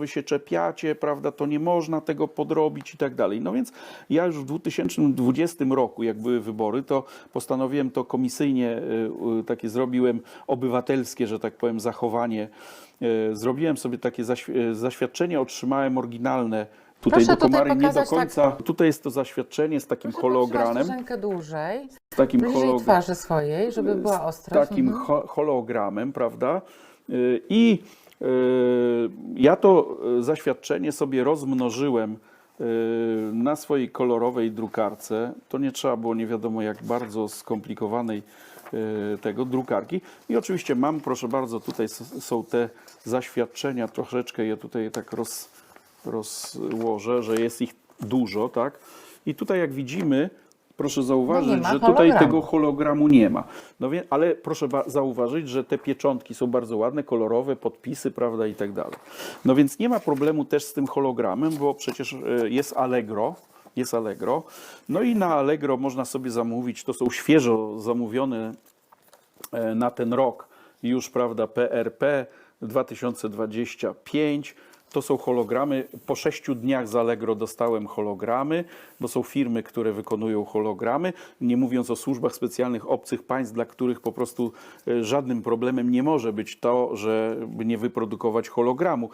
wy się czepiacie, prawda, to nie można tego podrobić i tak dalej. No więc ja już w 2020 roku, jak były wybory, to postanowiłem to komisyjnie, y, takie zrobiłem obywatelskie, że tak powiem, zachowanie. Y, Zrobiłem sobie takie y, zaświadczenie, otrzymałem oryginalne tutaj Proszę do tutaj komary, nie do tak- końca. Tutaj jest to zaświadczenie z takim Proszę rękę dłużej, Z takim twarzy swojej, żeby była z ostrość. takim Mhm. ho- hologramem, prawda? I ja to y, zaświadczenie sobie rozmnożyłem y, na swojej kolorowej drukarce. To nie trzeba było nie wiadomo jak bardzo skomplikowanej y, tego drukarki. I oczywiście mam, proszę bardzo, tutaj są te zaświadczenia, troszeczkę je tutaj tak roz, rozłożę, że jest ich dużo, tak? I tutaj jak widzimy, proszę zauważyć, No nie ma że tutaj tego hologramu nie ma. No ale proszę zauważyć, że te pieczątki są bardzo ładne, kolorowe, podpisy, prawda, i tak dalej. No więc nie ma problemu też z tym hologramem, bo przecież e, jest Allegro, jest Allegro. No i na Allegro można sobie zamówić, to są świeżo zamówione e, na ten rok już, prawda, PRP 2025. To są hologramy. Po sześciu dniach z Allegro dostałem hologramy, bo są firmy, które wykonują hologramy. Nie mówiąc o służbach specjalnych obcych państw, dla których po prostu e, żadnym problemem nie może być to, żeby nie wyprodukować hologramu.